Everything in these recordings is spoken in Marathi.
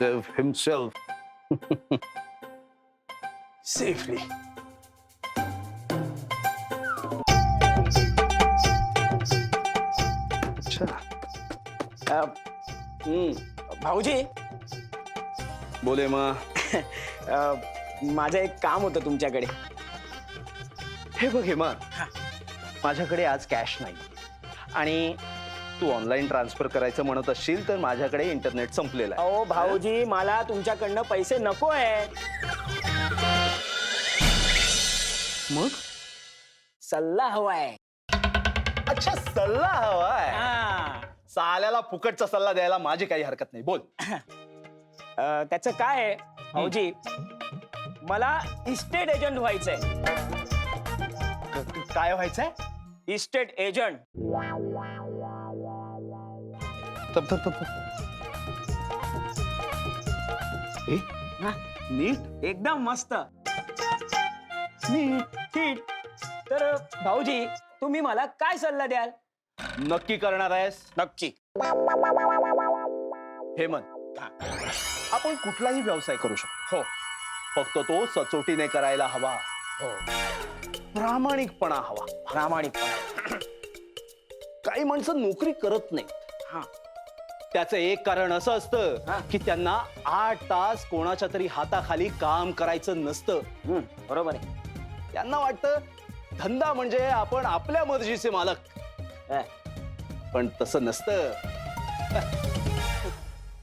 save himself. Safely. अ, हम्म भाऊजी. बोले मा. अ, माझं एक काम होतं तुमच्याकडे. हे बघ हेमा माझ्याकडे आज कॅश नाही आणि तू ऑनलाईन ट्रान्सफर करायचं म्हणत असशील तर माझ्याकडे इंटरनेट संपलेलं आहे. अहो भाऊजी मला तुमच्याकडनं पैसे नको आहे मग? सल्ला हवाय अच्छा सल्ला हवाय हा. साल्याला फुकटचा सल्ला द्यायला माझी काही हरकत नाही. बोल. अ, त्याचं काय आहे भाऊजी? मला इस्टेट एजंट व्हायचंय. काय व्हायचंय? इस्टेट एजंट तब तब तब ए, हा. नीट? एकदम मस्त. नीट तर भाऊजी तुम्ही मला काय सल्ला द्याल? नक्की करणार आहेस? नक्की. हेमंत आपण कुठलाही व्यवसाय करू शकतो. हो. फक्त तो सचोटीने करायला हवा. हो. प्रामाणिकपणा हवा. प्रामाणिकपणा. काही माणसं नोकरी करत नाही हा. त्याचं एक कारण असं. असतं की त्यांना आठ तास कोणाच्या तरी हाताखाली काम करायचं नसतं. बरोबर आहे. त्यांना वाटतं धंदा म्हणजे आपण आपल्या मर्जीचे मालक. अ, पण तसं नसतं.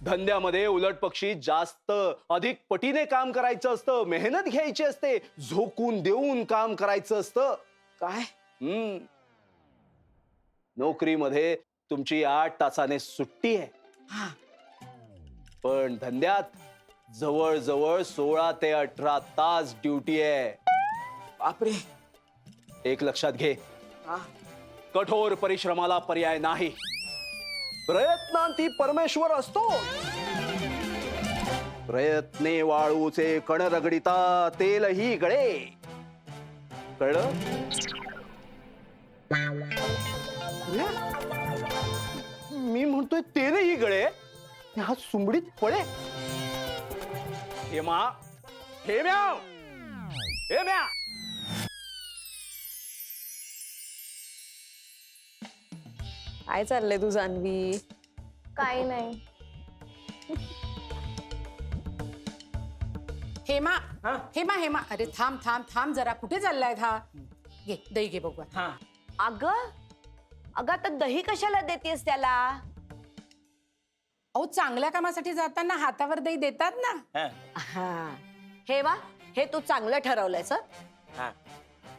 धंद्यामध्ये उलट पक्षी जास्त अधिक पटीने काम करायचं असतं मेहनत घ्यायची असते झोकून देऊन काम करायचं असतं. काय? हम्म. नोकरीमध्ये तुमची आठ तासाने सुट्टी आहे. पण धंद्यात जवळजवळ सोळा ते अठरा तास ड्युटी आहे. बापरे. एक लक्षात घे. हा. कठोर परिश्रमाला पर्याय नाही. प्रयत्नांती परमेश्वर असतो. प्रयत्ने वाळूचे कण रगडिता तेलही गळे. कळलं? म्हणतोय तेलही गळे. हा सुंबडीत फळे हेमा हेम्या हेम्या काय चाललंय तू जान्हवी काही नाही. हेमा हा? हेमा हेमा. अरे थांब थांब थांब जरा. कुठे चाललाय हा? घे दही घे बघू हा. अग अगं आता दही कशाला देतेस त्याला? अहो चांगल्या कामासाठी जाताना हातावर दही देतात ना. हा, हा. हे वा हे तू चांगलं ठरवलंयस हं? हा.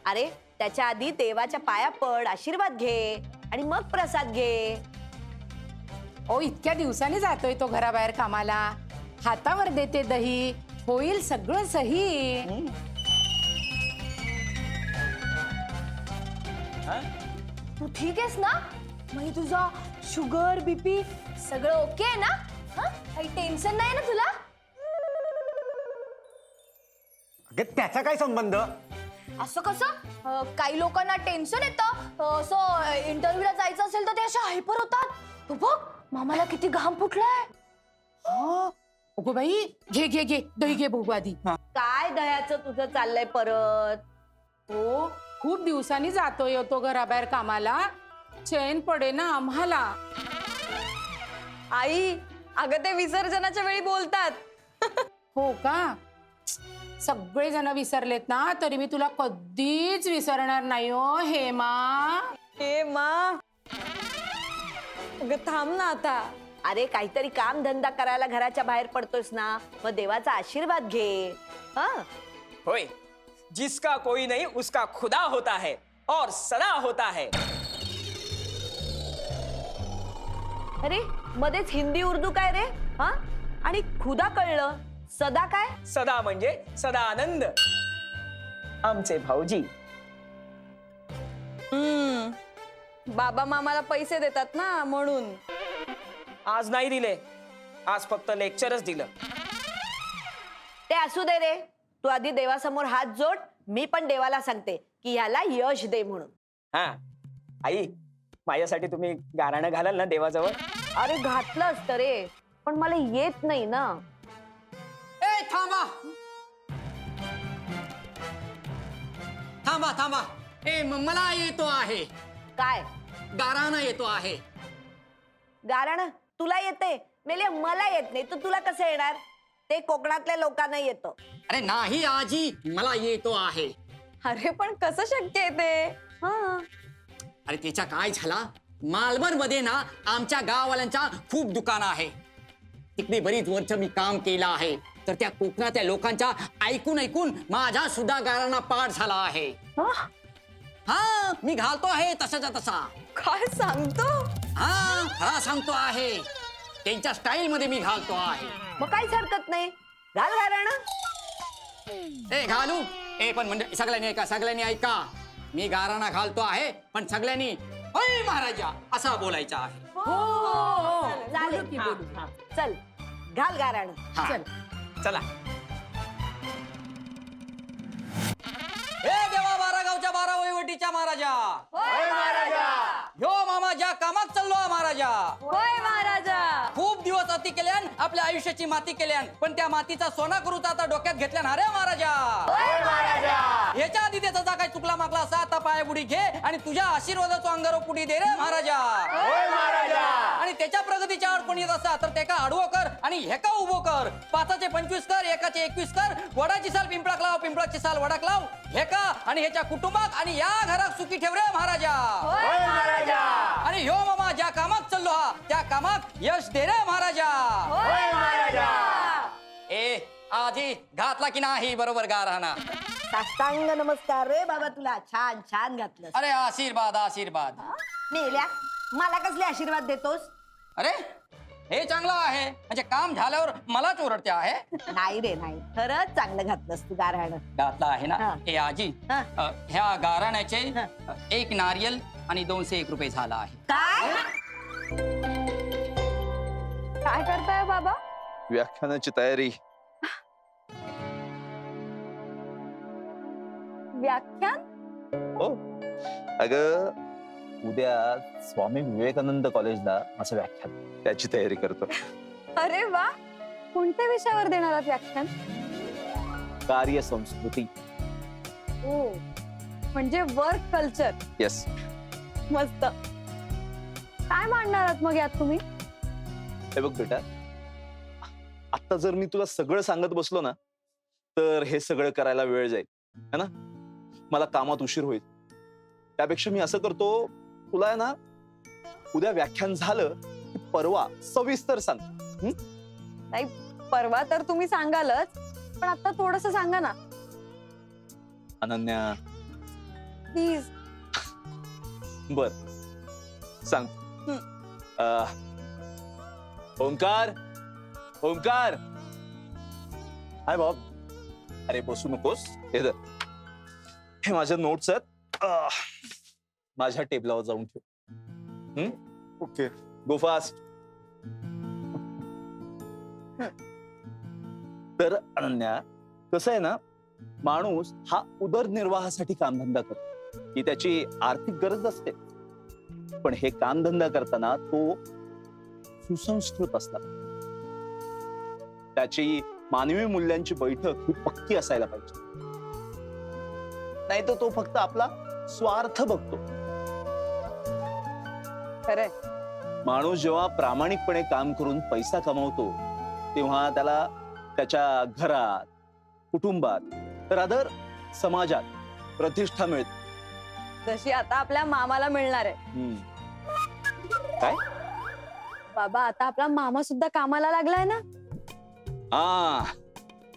अरे त्याच्या आधी देवाच्या पाया पड आशीर्वाद घे आणि मग प्रसाद घे. अहो इतक्या दिवसांनी जातोय तो घराबाहेर कामाला. हातावर देते दही होईल सगळं सही. हा? तू ठीक आहेस ना? म्हणजे तुझा शुगर बीपी सगळं ओके आहे ना? हं? काही टेन्शन नाही ना तुला? अगं त्याचा काय संबंध? असं कसं? अं, काही लोकांना टेन्शन येतं. अं, असं इंटरव्ह्यूला जायचं असेल तर ते अशा हायपर होतात. तू बघ मामाला किती घाम फुटलाय. हो? अगो बाई घे घे घे. दही घे बघू आधी. काय दह्याचं तुझं चाललंय परत? हो खूप दिवसांनी जातोय तो घराबाहेर कामाला. चैन पडे ना आम्हाला. आई अगं ते विसर्जनाच्या वेळी बोलतात. हो का? सगळे जण विसरलेत ना तरी मी तुला कधीच विसरणार नाही हो हेमा. हे मा अगं थांब ना आता. अरे काहीतरी काम धंदा करायला घराच्या बाहेर पडतोस ना मग देवाचा आशीर्वाद घे. हा? होय. जिसका कोई नहीं उसका खुदा होता है और सदा होता है. अरे मध्येच हिंदी उर्दू काय रे? हा? आणि खुदा कळलं. सदा काय? सदा म्हणजे सदा आनंद. आमचे भाऊजी. हम्म. बाबा मामाला पैसे देतात ना म्हणून. आज नाही दिले. आज फक्त लेक्चरच दिलं. ते असू दे रे. तू आधी देवासमोर हात जोड. मी पण देवाला सांगते की ह्याला यश दे म्हणून. हा. आई माझ्यासाठी तुम्ही गाराणं घालाल ना देवाजवळ? अरे घातलं असतं रे पण मला येत नाही ना. ए थांबा. थांबा थांबा. ए म- मला येतो आहे. काय? गाराणं येतो आहे. गारण? तुला येते? मेले मला येत नाही. तर तुला कसं येणार? ते कोकणातल्या लोकांना येतं. अरे नाही आजी मला येतो आहे. अरे पण कसं शक्य आहे ते? हा. अरे त्याच्या काय झाला? मालवणमध्ये ना आमच्या गाववाल्यांच्या खूप दुकान आहे. तिकडे बरीच वर्ष मी काम केलं आहे. तर त्या कोकणातल्या लोकांच्या ऐकून ऐकून माझा सुद्धा गाराणा पाठ झाला आहे. हा? मी घालतो आहे तसाच्या तसा. काय सांगतो? हा खरा सांगतो आहे. त्यांच्या स्टाईल मध्ये मी घालतो आहे. मग काहीच हरकत नाही. घाल गारण ए घालू. ए पण म्हणजे सगळ्यांनी ऐका सगळ्यांनी ऐका. मी गाराणा घालतो आहे पण सगळ्यांनी अय महाराजा असा बोलायचा आहे. हो हो हो चालेल. बोलू की बोलू. चल घाल गारण. हा. चल. चला. हे देवा बारा गावच्या बारा वहिवटीच्या महाराजा. ह्यो मामा ज्या कामात चाललो हा महाराजा. होय महाराजा. अति केल्यान आपल्या आयुष्याची माती केल्यान. पण त्या मातीचा सोना करूचा आता डोक्यात घेतल्यान अरे महाराजा! ह्याच्या आधी त्याचा जा काय चुकला मागला असा आता पाय बुडी घे आणि तुझ्या आशीर्वादाचो अंगारो पुढी दे रे महाराजा! आणि त्याच्या प्रगतीच्या आड कोणी येत असा तर त्याका आडवो कर आणि हेका उभो कर? पाचाचे पंचवीस कर एकाचे एकवीस कर वडाची साल पिंपळाक लाव पिंपळाची साल वडाक लाव हेका आणि ह्याच्या कुटुंबात आणि या घरात सुखी ठेव रे महाराजा. आणि ह्यो मामा ज्या कामात चाललो हा त्या कामात यश दे रे महाराजा. ए आजी घातला की नाही बरोबर गा राहणार साष्टांग नमस्कार रे बाबा तुला. छान छान घातलं अरे आशीर्वाद आशीर्वाद. मेल्या मला कसले आशीर्वाद देतोस? अरे हे चांगलं आहे. म्हणजे काम झाल्यावर मलाच ओरडते आहे. नाही रे नाही. खरंच चांगलं घातलंस तू गारहाण घातला आहे ना? हा. हे आजी हा. अ, ह्या गाराण्याचे हा. अ, एक नारियल आणि दोनशे एक रुपये झाला आहे. काय? काय करताय बाबा? व्याख्यानाची तयारी. व्याख्यान? हो. अगं उद्या स्वामी विवेकानंद कॉलेजला माझं व्याख्यान त्याची तयारी करतो. अरे वा! कोणत्या विषयावर देणार आहात व्याख्यान? कार्य संस्कृती ओ म्हणजे वर्क कल्चर येस मस्त. काय मांडणार आहात मग यात तुम्ही? हे बघ बेटा आता जर मी तुला सगळं सांगत बसलो ना तर हे सगळं करायला वेळ जाईल. है ना? मला कामात उशीर होईल. त्यापेक्षा मी असं करतो तुला आहे ना उद्या व्याख्यान झालं की परवा सविस्तर सांग. परवा तर तुम्ही सांगालच पण आता थोडस सांगा ना. अनन्या. प्लीज. बर. सांग. अह, ओंकार ओंकार. हाय बाब. अरे बसू नकोस. हे धर. हे माझ्या नोट्स आहेत. आह, माझ्या टेबलावर जाऊन ठेव. ओके. गो फास्ट तर अनन्या कसं आहे ना माणूस हा उदरनिर्वाहासाठी कामधंदा करतो. ही त्याची आर्थिक गरज असते. पण हे कामधंदा करताना तो सुसंस्कृत असला त्याची मानवी मूल्यांची बैठक ही पक्की असायला पाहिजे. नाही तर तो फक्त आपला स्वार्थ बघतो. खरंय. माणूस जेव्हा प्रामाणिकपणे काम करून पैसा कमवतो तेव्हा त्याला त्याच्या घरात कुटुंबात रादर समाजात प्रतिष्ठा मिळते. जशी आता आपल्या मामाला मिळणार आहे. हम्म. बाबा आता आपला मामा सुद्धा कामाला लागलाय ना? हा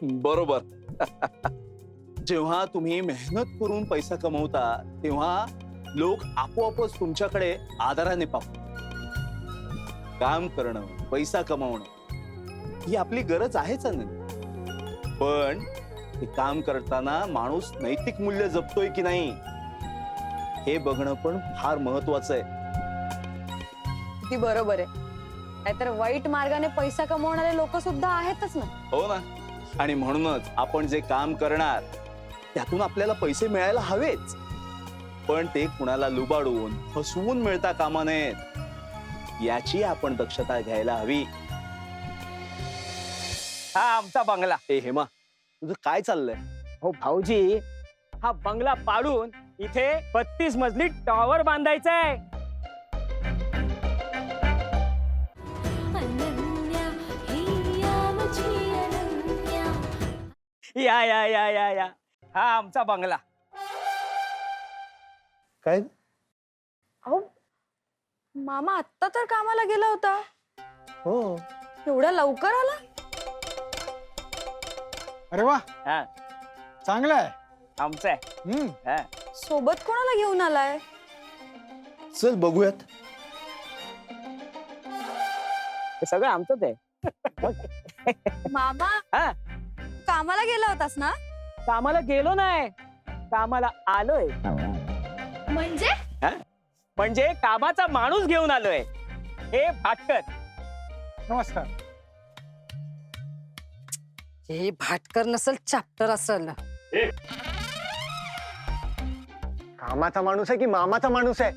बरोबर. जेव्हा तुम्ही मेहनत करून पैसा कमवता तेव्हा लोक आपोआपच तुमच्याकडे आदराने पाहतात काम करणं पैसा कमवणं ही आपली गरज आहेच आनंद पण हे काम करताना माणूस नैतिक मूल्य जपतोय की नाही हे बघणं पण फार महत्वाचं आहे. किती बरोबर आहे. नाहीतर वाईट मार्गाने पैसा कमवणारे लोक सुद्धा आहेतच ना. हो ना. आणि म्हणूनच आपण जे काम करणार त्यातून आपल्याला पैसे मिळायला हवेच. पण ते कुणाला लुबाडून फसवून मिळता कामा नयेत. याची आपण दक्षता घ्यायला हवी. हा आमचा बंगला. ए हेमा तुझं काय चाललंय? हो भाऊजी हा बंगला पाडून इथे बत्तीस मजली टॉवर बांधायचा आहे अनन्या हिया माझी अनन्या. या या या या या. हा आमचा बंगला. काय? अहो मामा आत्ता तर कामाला गेला होता. हो. एवढ्या लवकर आला? अरे वा. हा. चांगलं आहे. आमचा आहे. हम्म. हा. सोबत कोणाला घेऊन आलाय? चल बघूयात. हे सगळं आमचंच आहे. मामा हा. कामाला गेला होतास ना? कामाला गेलो नाही. कामाला आलोय. म्हणजे? म्हणजे कामाचा माणूस घेऊन आलोय. हे भाटकर. नमस्कार. हे भाटकर नसल चॅप्टर असल. कामाचा माणूस आहे की मामाचा माणूस आहे?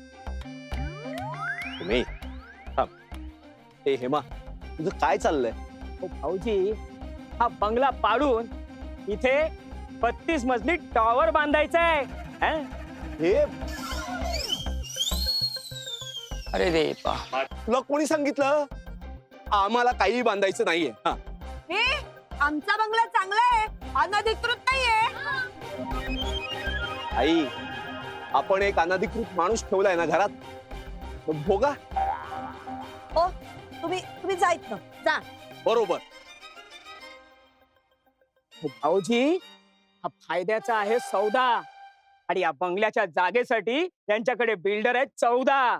तुम्ही थांब. ए हेमा तुझं काय चाललंय? हो भाऊजी हा बंगला पाडून इथे बत्तीस मजली टॉवर बांधायचा आहे हा? अरे रे बा तुला कोणी सांगितलं? आम्हाला काही बांधायचं नाहीये. हा. हे आमचा बंगला चांगला आहे. अनधिकृत नाहीये. आई आपण एक अनधिकृत माणूस ठेवलाय ना घरात? मग भोगा. तुम्ही तुम्ही जायत ना जा. बरोबर. भाऊजी हा फायद्याचा आहे सौदा. आणि या बंगल्याच्या जागेसाठी त्यांच्याकडे बिल्डर आहेत चौदा.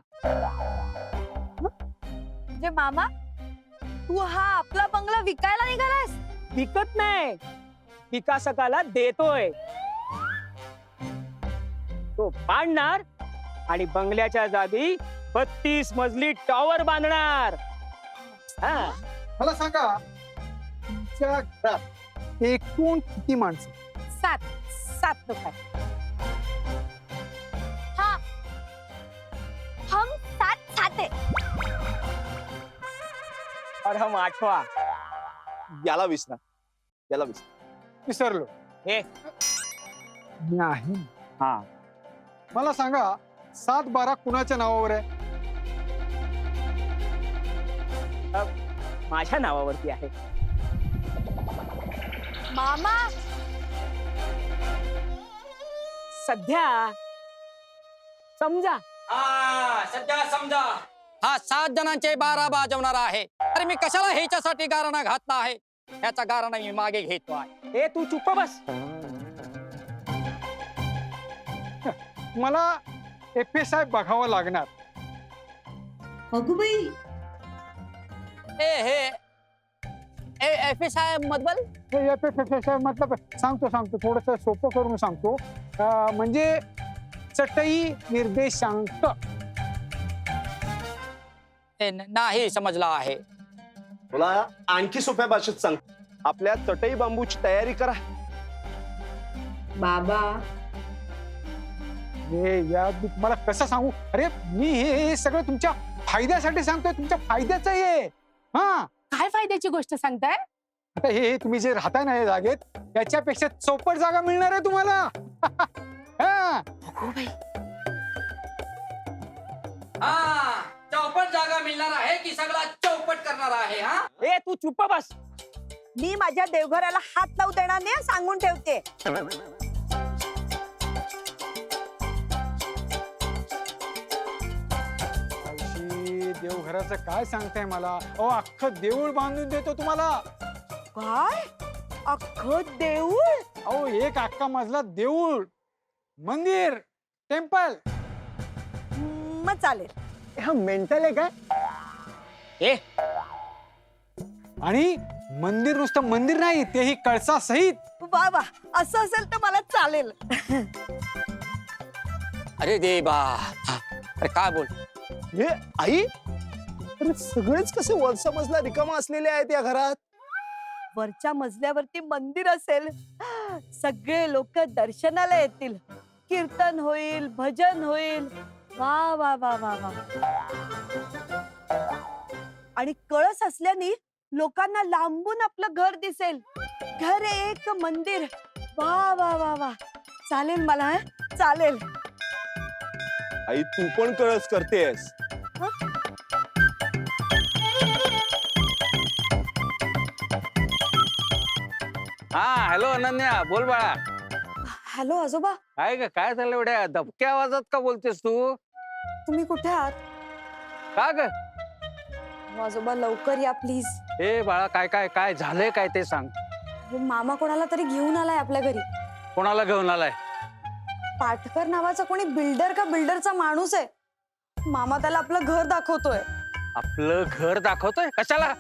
म्हणजे मामा? तू हा आपला बंगला विकायला निघालायस? विकत नाही. विकासकाला देतोय. तो पाडणार आणि बंगल्याच्या जागी बत्तीस मजली टॉवर बांधणार. हा. मला सांगा तुमच्या घरात एकूण किती माणसं? सात. सात लोक आहेत. हम सात साते और हम आठवा याला विसरा. याला विसरा. विसरलो. हे. मी आहे हा. मला सांगा सात बारा कुणाच्या नावावर आहे? माझ्या नावावरती आहे. मामा? सध्या समजा. हा सध्या समजा. हा सात जणांचे बारा बाजवणार आहे. तर मी कशाला ह्याच्यासाठी गाराणा घातला आहे? ह्याचा गाराणा मी मागे घेतो आहे. ए तू चुप बस. मला एफ़ आय बघावं लागणार. ए हे. ए एफ़ आय मधबल? एफ़ एस आय मतलब सांगतो सांगतो. थोडस सोपं करून सांगतो. अं, म्हणजे चटई निर्देशांक. हे न- नाही समजला आहे. तुला आणखी सोप्या भाषेत सांग. आपल्या चटई बांबूची तयारी करा. बाबा. हे या मी तुम्हाला कसं सांगू? अरे मी हे हे सगळं तुमच्या फायद्यासाठी सांगतोय. तुमच्या फायद्याचं आहे हा. काय फायद्याची गोष्ट सांगताय? आता हे हे तुम्ही जे राहताय ना या जागेत त्याच्यापेक्षा चौपट जागा मिळणार आहे तुम्हाला. हा. हा चौपट जागा मिळणार आहे की सगळा चौपट करणार आहे हा? ए तू चुप्प बस. मी माझ्या देवघराला हात लावू देणार नाही सांगून ठेवते. मावशी देवघराचं काय सांगताय मला? अहो अख्खं देऊळ बांधून देतो तुम्हाला. काय? अख्खं देऊळ? अहो एक अख्खा मजला देऊळ मंदिर टेम्पल. मग चालेल. हा मेंटल आहे काय? ए. आणि मंदिर नुसतं मंदिर नाही तेही कळसा सहित. वा वा असं असेल तर मला चालेल. अरे देवा. अरे काय बोल? हे आई? अरे सगळेच कसे वरचा मजला रिकामा असलेले आहेत या घरात? वरच्या मजल्यावरती मंदिर असेल. सगळे लोक दर्शनाला येतील. कीर्तन होईल भजन होईल. वा वा वा वा वा. आणि कळस असल्याने लोकांना लांबून आपलं घर दिसेल. घर एक मंदिर. वा वा वा वा. चालेल मला हं? चालेल. आई तू पण कळस करतेस. हा? हॅलो अनन्या बोल बाळा. हॅलो आजोबा. काय ग काय झालं एवढ्या? दबक्या आवाजात का बोलतेस तू? तुम्ही कुठे आहात? का ग? हो, आजोबा लवकर या प्लीज ए बाळा काय काय काय झालंय काय ते सांग. मामा कोणाला तरी घेऊन आलाय आपल्या घरी. कोणाला घेऊन आलाय? पाटकर नावाचा कोणी बिल्डर का बिल्डरचा माणूस आहे? मामा त्याला आपलं घर दाखवतोय. आपलं घर दाखवतोय? कशाला?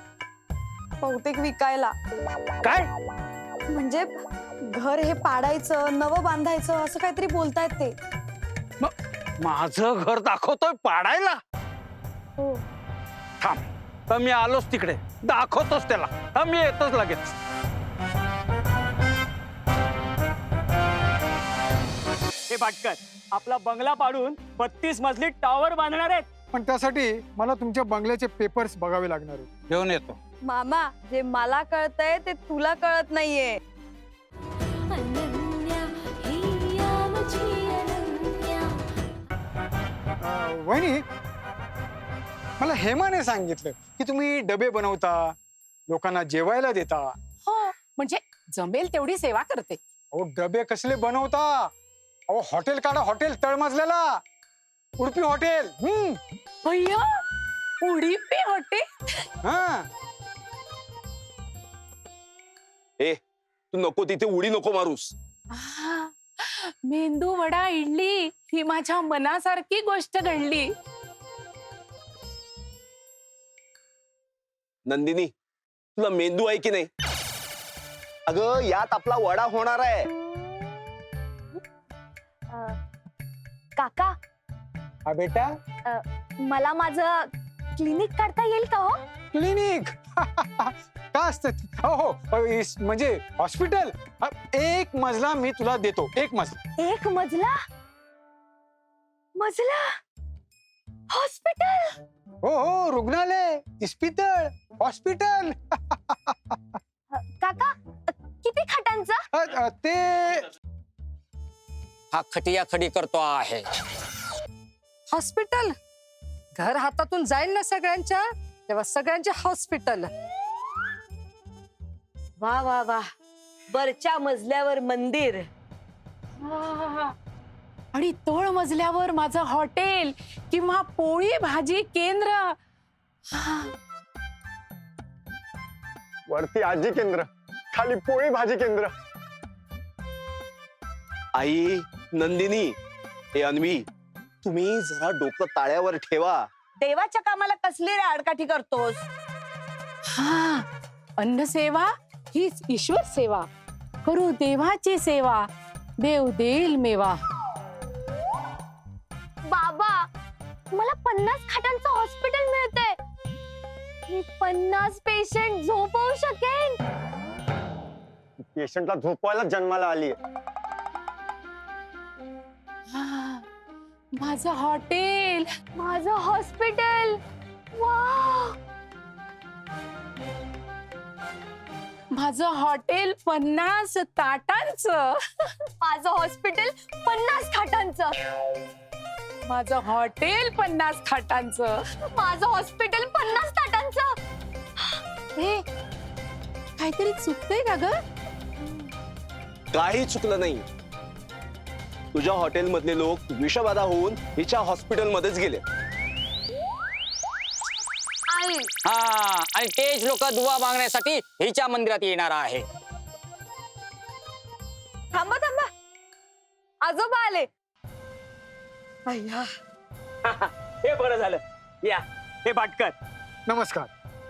बहुतेक विकायला. काय? म्हणजे घर हे पाडायचं नवं बांधायचं असं काहीतरी बोलतायत ते. माझं घर दाखवतोय पाडायला. हो. थांब तर मी आलोच तिकडे. दाखवतोच त्याला. हा मी येतोच लगेच. हे भाटकर आपला बंगला पाडून बत्तीस मजली टॉवर बांधणार आहेत. पण त्यासाठी मला तुमच्या बंगल्याचे पेपर्स बघावे लागणार आहेत. घेऊन येतो. मामा जे मला कळतंय ते तुला कळत नाहीये. अनन्या हिया मुझी अनन्या. अं, वहिनी मला हेमाने सांगितलं की तुम्ही डबे बनवता लोकांना जेवायला देता. हो म्हणजे जमेल तेवढी सेवा करते. अहो डबे कसले बनवता? अहो हॉटेल काढा हॉटेल तळमजल्याला. उडपी हॉटेल हम्म. भैया उडीपी हॉटेल? हा. ए तू नको तिथे उडी नको मारूस. आहा, मेंदू वडा इडली ही माझ्या मनासारखी गोष्ट घडली. नंदिनी तुला मेंदू आहे की नाही? अगं यात आपला वडा होणार आहे. काका. हा बेटा. मला माझं क्लिनिक काढता येईल का हो? क्लिनिक. का असतं? हो हो. इस- म्हणजे हॉस्पिटल. अ, एक मजला मी तुला देतो. एक मजला. एक मजला? मजला? हॉस्पिटल? हो हो रुग्णालय इस्पितळ हॉस्पिटल. काका किती खाटांचा? अ, अ, ते हा खटिया खडी करतो आहे. हॉस्पिटल? घर हातातून जाईल ना सगळ्यांच्या? तेव्हा सगळ्यांचे हॉस्पिटल. वा वा वा. वरच्या मजल्यावर मंदिर. आणि तोळ मजल्यावर माझं हॉटेल किंवा पोळी भाजी केंद्र. हा, वरती आजी केंद्र खाली पोळी भाजी केंद्र. आई नंदिनी हे अन्वी तुम्ही जरा डोकं ताळ्यावर ठेवा. देवाच्या कामाला कसली रे आडकाठी करतोस? हा अन्नसेवा हीच ईश्वर सेवा. करू देवाची सेवा. देव देईल मेवा. बाबा मला पन्नास खाटांचं हॉस्पिटल मिळतंय. मी पन्नास पेशंट झोपवू शकेन. पेशंटला झोपवायला जन्माला आली हा, माझं हॉटेल माझं हॉस्पिटल. वा माझं हॉटेल पन्नास ताटांचं. माझं हॉस्पिटल पन्नास खाटांचं माझं हॉटेल पन्नास थाटांचं. माझं हॉस्पिटल पन्नास ताटांचं हे काहीतरी चुकतंय का ग? काही चुकलं नाही. तुझ्या हॉटेलमधले लोक विषबाधा होऊन हिच्या हॉस्पिटलमध्येच गेले. हा आणि तेच लोक दुवा मागण्यासाठी हिच्या मंदिरात येणार आहे. थांबा थांबा. आजोबा आले. अय्या. हे बरं झालं. या हे भाटकर. नमस्कार.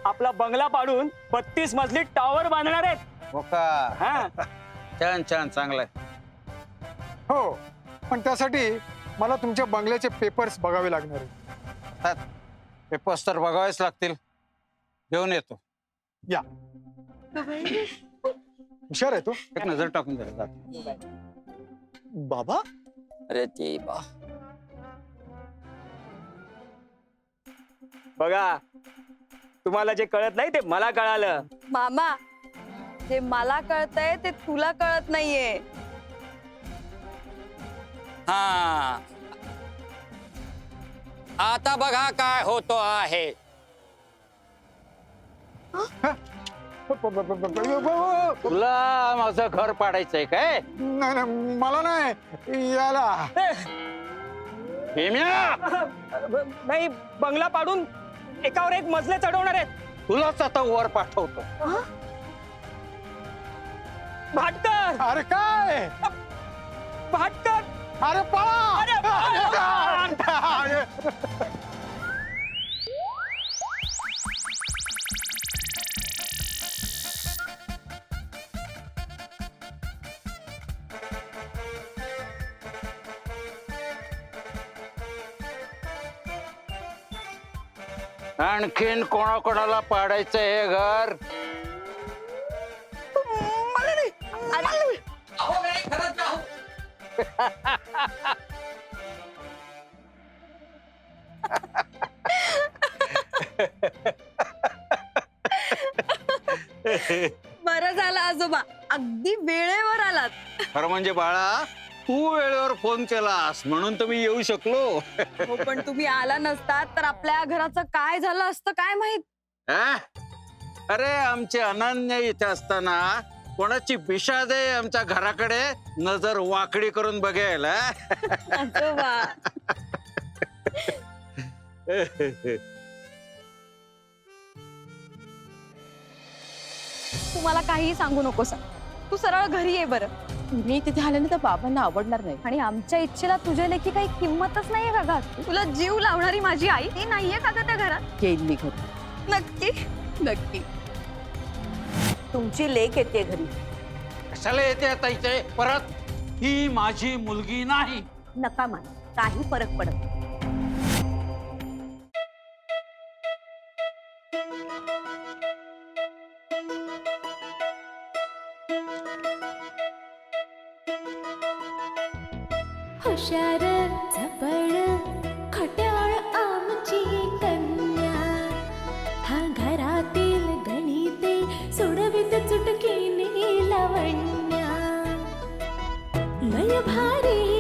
आपला बंगला पाडून बत्तीस मजली टॉवर बांधणार आहेत. हो का? हा. छान छान चांगलंय हो. पण त्यासाठी मला तुमच्या बंगल्याचे पेपर्स बघावे लागणार आहेत. पेपर्स तर बघावेच लागतील. घेऊन येतो. हुशार आहे तो. एक नजर टाकून द्या. बाबा. अरे ती बा बघा तुम्हाला जे कळत नाही ते मला कळालं. मामा जे मला कळतंय ते तुला कळत नाहीये. हा. आता बघा काय होतो आहे. तुला माझं घर पाडायचंय काय? नाही नाही, मला नाही याला. भीम्या! नाही बंगला पाडून एकावर एक मजले चढवणार आहेत. तुलाच आता वर पाठवतो. भाटकर! अरे काय? भाटकर! अरे पळा! अरे, अरे, अरे. आणखीन कोणाकोणाला पाडायचं हे घर? बरं झालं आजोबा. अगदी वेळेवर आलात. खरं म्हणजे बाळा तू वेळेवर फोन केलास म्हणून तर मी येऊ शकलो. हो पण तुम्ही आला नसतात तर आपल्या घराचं काय झालं असतं काय माहीत? हा? अरे आमचे अनन्य इथे असताना कोणाची बिशाद आहे आमच्या घराकडे? नजर वाकडी करून बघेल? आजोबा. तू मला काहीही सांगू नकोस तू सरळ घरी ये बरं. मी तिथे आल्याने तर बाबांना आवडणार नाही. आणि आमच्या इच्छेला तुझ्या लेखी काही किंमतच नाहीये का ग? तुला जीव लावणारी माझी आई ती नाहीये का ग त्या घरात? येईल मी घरी नक्की. नक्की. तुमची लेख येते घरी. कशाला येते आता इथे परत? ही माझी मुलगी नाही. नका मान काही फरक पडत नाही. चुटकीने लावण्या लय भारी